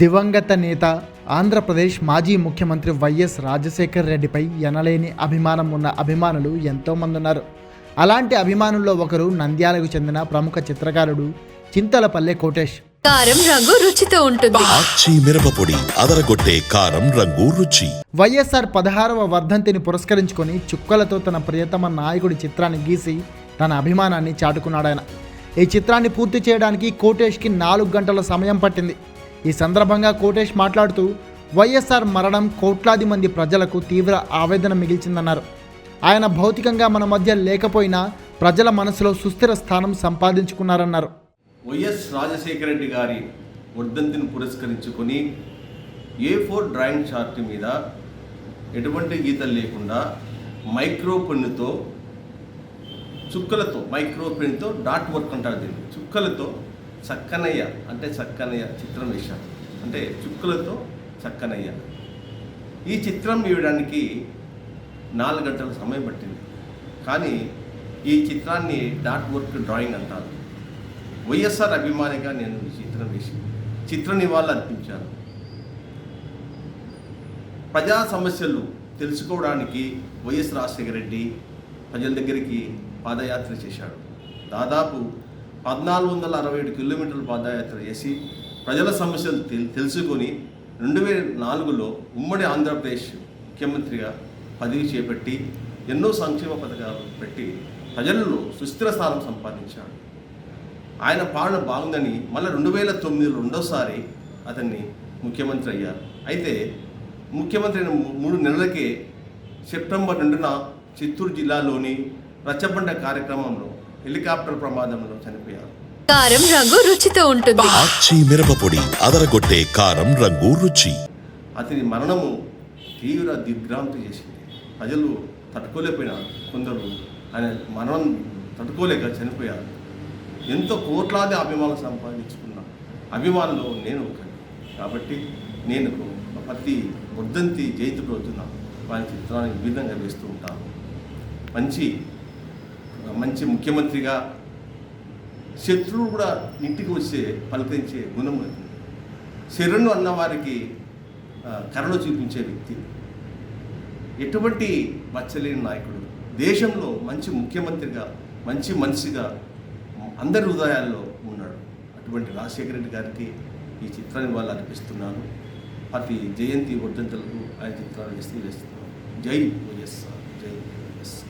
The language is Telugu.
దివంగత నేత ఆంధ్రప్రదేశ్ మాజీ ముఖ్యమంత్రి వైఎస్ రాజశేఖర్ రెడ్డిపై ఎనలేని అభిమానం ఉన్న అభిమానులు ఎంతోమంది ఉన్నారు అలాంటి అభిమానుల్లో ఒకరు నంద్యాలకు చెందిన ప్రముఖ చిత్రకారుడు చింతలపల్లె కోటేష్. కారం రంగు రుచితో ఉంటుంది. మిరపపొడి అదరగొట్టే కారం రంగు రుచి. వైఎస్ఆర్ పదహారవ వర్ధంతిని పురస్కరించుకొని చుక్కలతో తన ప్రియతమ నాయకుడి చిత్రాన్ని గీసి తన అభిమానాన్ని చాటుకున్నాడు ఆయన ఈ చిత్రాన్ని పూర్తి చేయడానికి కోటేష్కి నాలుగు గంటల సమయం పట్టింది. ఈ సందర్భంగా కోటేష్ మాట్లాడుతూ వైఎస్ఆర్ మరణం కోట్లాది మంది ప్రజలకు తీవ్ర ఆవేదన మిగిల్చిందన్నారు. ఆయన భౌతికంగా మన మధ్య లేకపోయినా ప్రజల మనసులో సుస్థిర స్థానం సంపాదించుకున్నారన్నారు. వైఎస్ రాజశేఖర రెడ్డి గారి వర్ధంతిని పురస్కరించుకొని ఏ ఫోర్ డ్రాయింగ్ చార్ట్ మీద ఎటువంటి గీతలు లేకుండా మైక్రో పెన్నుతో చుక్కలతో మైక్రో పెన్తో డాట్ వర్క్ అంటారు దీన్ని చుక్కలతో చక్కనయ్య అంటే చక్కనయ్య చిత్రం వేశారు. అంటే చుక్కలతో చక్కనయ్య. ఈ చిత్రం వేయడానికి నాలుగు గంటల సమయం పట్టింది. కానీ ఈ చిత్రాన్ని డాట్ వర్క్ డ్రాయింగ్ అంటారు. వైఎస్ఆర్ అభిమానిగా నేను ఈ చిత్రం వేసి చిత్ర నివాళులు అర్పించాను. ప్రజా సమస్యలు తెలుసుకోవడానికి వైఎస్ రాజశేఖర రెడ్డి ప్రజల దగ్గరికి పాదయాత్ర చేశాడు. దాదాపు పద్నాలుగు వందల అరవై ఏడు కిలోమీటర్ల పాదయాత్ర చేసి ప్రజల సమస్యలు తెల్- తెలుసుకొని రెండు వేల నాలుగులో ఉమ్మడి ఆంధ్రప్రదేశ్ ముఖ్యమంత్రిగా పదవి చేపట్టి ఎన్నో సంక్షేమ పథకాలు పెట్టి ప్రజలలో సుస్థిర స్థానం సంపాదించాడు. ఆయన పాలన బాగుందని మళ్ళీ రెండు వేల తొమ్మిదిలో రెండోసారి అతన్ని ముఖ్యమంత్రి అయ్యారు. అయితే ముఖ్యమంత్రి అయిన మూడు నెలలకే సెప్టెంబర్ రెండున చిత్తూరు జిల్లాలోని రచ్చబండ కార్యక్రమంలో హెలికాప్టర్ ప్రమాదంలో చనిపోయారు. కారం రంగు రుచితో ఉంటుంది. ఆచి మిరపపొడి అదరగొట్టే కారం రంగు రుచి. అతని మరణము తీవ్ర దిగ్భ్రాంతి చేసింది. ప్రజలు తట్టుకోలేకపోయినారు. కొందరు ఆయన మరణం తట్టుకోలేక చనిపోయారు. ఎంతో కోట్లాది అభిమానులు సంపాదించుకున్న అభిమానులు నేను ఒకటి కాబట్టి నేను ప్రతి వర్ధంతి జయంతి రోజున వారి చిత్రాన్ని విభిన్నంగా వేస్తూ ఉంటాను. మంచి మంచి ముఖ్యమంత్రిగా శత్రువు కూడా ఇంటికి వచ్చే పలకరించే గుణం ఉంది శరణు అన్నవారికి చూపించే వ్యక్తి. ఎటువంటి మచ్చలేని నాయకుడు. దేశంలో మంచి ముఖ్యమంత్రిగా మంచి మనిషిగా అందరి హృదయాల్లో ఉన్నాడు. అటువంటి రాజశేఖర రెడ్డి గారికి ఈ చిత్రాన్ని వాళ్ళు అనిపిస్తున్నాను ప్రతి జయంతి వర్ధంతులకు ఆయన చిత్రాలు వేస్తూ వేస్తున్నాను జై వైఎస్ఆర్ జై వైఎస్ఆర్